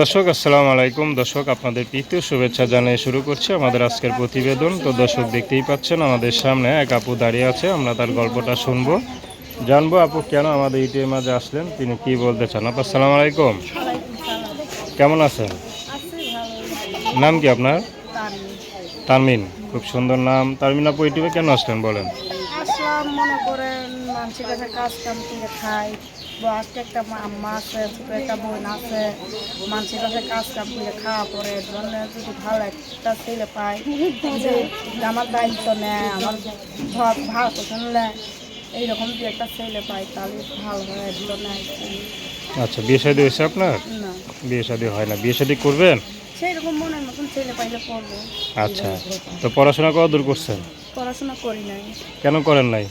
দর্শক আসসালামু আলাইকুম। দর্শক আপনাদের প্রীতি শুভেচ্ছা জানিয়ে শুরু করছি আমাদের আজকের প্রতিবেদন। তো দর্শক দেখতেই পাচ্ছেন আমাদের সামনে এক আপু দাঁড়িয়ে আছে। আমরা তার গল্পটা শুনব। জানব আপু কেন আমাদের ইটিএর মাঝে আসলেন? তিনি কি বলতে চান? আপু আসসালামু আলাইকুম। কেমন আছেন? নাম কি আপনার? তারমিন খুব সুন্দর নাম। তারমিন আপু ইটিভে কেন আসলেন বলেন? মনে করেন মানুষের কাছে কাজ কাম করে খাই। আজকে একটা আম্মা আছে ছোট একটা বোন আছে মানুষের কাছে কাজ কাম করে খাওয়া পরে জন্য যদি ভালো একটা ছেলে পাই যে আমার দায়িত্ব নেয় আমার ঘর ভালো পোষণ নেয় এইরকম যে একটা ছেলে পাই তাহলে ভালো হয় আর কি। আচ্ছা বিয়ে শাদী হয়েছে আপনার? না। বিয়ে শাদী হয় না। বিয়ে শাদী করবেন? সেই রকম মনের মতন ছেলে পাইলে করব। আচ্ছা তো পড়াশোনা কত দূর করছেন? পড়াশোনা করি নাই। কেন করেন নাই?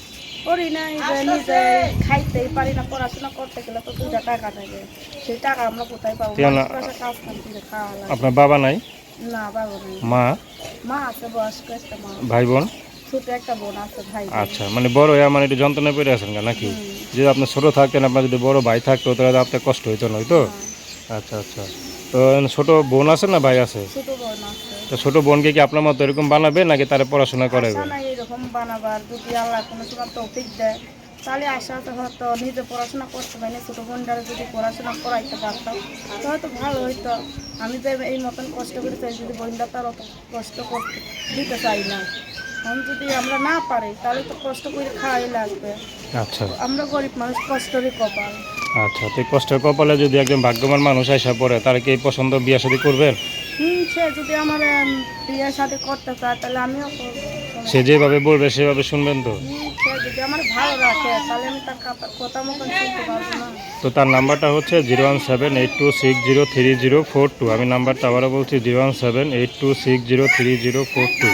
করি নাই যে নিজে খাইতেই পারি না পড়াশোনা করতে গেলে তো দুইটা টাকা থাকে সেই টাকা আমরা কোথায় পাবো? কাজ কাম করে খাওয়া লাগে। আপনার বাবা নাই? না বাবা নেই। মা? মা আছে বয়স্ক একটা মা ভাই বোন? ছোট একটা বোন আছে ভাই আচ্ছা মানে বড় হয়ে মানে একটু যন্ত্রণায় পড়ে আছেন গা নাকি। যদি আপনার ছোট থাকতেন আপনার যদি বড় ভাই থাকতো তাহলে আপনার কষ্ট হইতো না হইতো? হ্যাঁ, আচ্ছা আচ্ছা। তো ছোট বোন আছে না ভাই আছে? ছোট বোন আছে। তো ছোট বোনকে কি আপনার মতো এরকম বানাবে নাকি তারা পড়াশোনা করাবে এরকম বানাবার যদি আল্লাহ কোনো সময় তৌফিক দেয় তাহলে আশা তো হয়তো নিজে পড়াশোনা করতে পারি না ছোটো বোনটারে যদি পড়াশোনা করাইতে পারতাম তো হয়তো ভালো হইতো। আমি তো এই মতন কষ্ট করে চাই যদি বোনটা তার অত কষ্ট করতে দিতে চাই না। এখন যদি আমরা না পারি তাহলে তো কষ্ট করে খাওয়াই লাগবে। আচ্ছা। আমরা গরিব মানুষ কষ্টরই কপাল। আচ্ছা তো কষ্টের কপালে যদি একজন ভাগ্যবান মানুষ আসা পড়ে তারা কি পছন্দ বিয়ে শাদী করবেন হুম সে যদি আমার সাথে করতে চায় তাহলে আমিও করব। সে যেভাবে বলবে সেভাবে শুনবেন তো? যদি আমার ভালো রাখে তাহলে আমি তার কথা- কথা মতন শুনতে পারব না। তো তার নাম্বারটা হচ্ছে zero one seven eight two six zero three zero four two. আমি নাম্বারটা আবারও বলছি zero one seven eight two six zero three zero four two.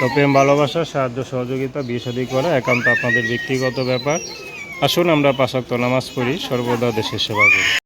তো প্রেম ভালোবাসা, সাহায্য, সহযোগিতা, বিয়ে করা একান্ত আপনাদের ব্যক্তিগত ব্যাপার। আসুন আমরা পাশাক্ত নামাজ পড়ি, সর্বদা দেশের সেবা করি।